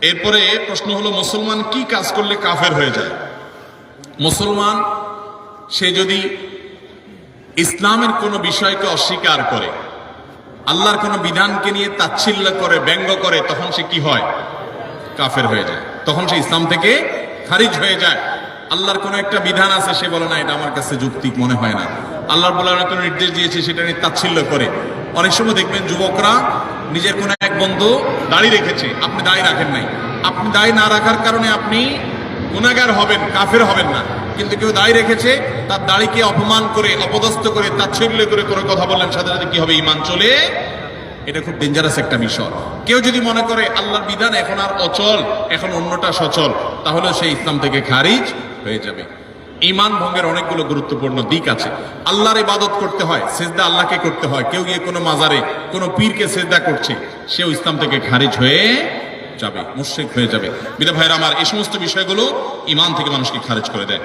এরপরে প্রশ্ন হলো, মুসলমান কি কাজ করলে কাফের হয়ে যায়? মুসলমান, সে যদি ইসলামের কোনো বিষয়কে অস্বীকার করে, আল্লাহর কোনো বিধানকে নিয়ে তাচ্ছিল্য করে, ব্যঙ্গ করে, তখন সে কি হয়? কাফের হয়ে যায়। তখন সে ইসলাম থেকে খারিজ হয়ে যায়। আল্লাহর কোনো একটা বিধান আছে, সে বলে, না, এটা আমার কাছে যুক্তিক, মনে হয় না। আল্লাহর বলে কোনো নির্দেশ দিয়েছে, সেটা নিয়ে তাচ্ছিল্য করে। অনেক সময় দেখবেন যুবকরা নিজের কোনো এক বন্ধু দাড়ি রেখেছে, আপনি দাড়ি রাখেন নাই। আপনি দাড়ি না রাখার কারণে আপনি গুণাগার হবেন, কাফের হবেন না। কিন্তু কেউ দাড়ি রেখেছে, তার দাড়িকে অপমান করে, অপদস্থ করে তাচ্ছিল্য করে কোনো কথা বললেন, সাথে সাথে কি হবে? ইমান চলে এটা খুব ডেঞ্জারাস একটা বিষয় কেউ যদি মনে করে আল্লাহর বিধান এখন আর অচল, এখন অন্যটা সচল, তাহলে সেই ইসলাম থেকে খারিজ হয়ে যাবে। ইমান ভঙ্গের অনেকগুলো গুরুত্বপূর্ণ দিক আছে। আল্লাহর ইবাদত করতে হয়, সেজদা আল্লাহকে করতে হয়। কেউ গিয়ে কোনো মাজারে, কোনো পীরকে সেজদা করছে, সেও ইসলাম থেকে খারিজ হয়ে যাবে, মুশ্রিক হয়ে যাবে। বিদা ভাইরা আমার এই সমস্ত বিষয়গুলো ইমান থেকে মানুষকে খারিজ করে দেয়।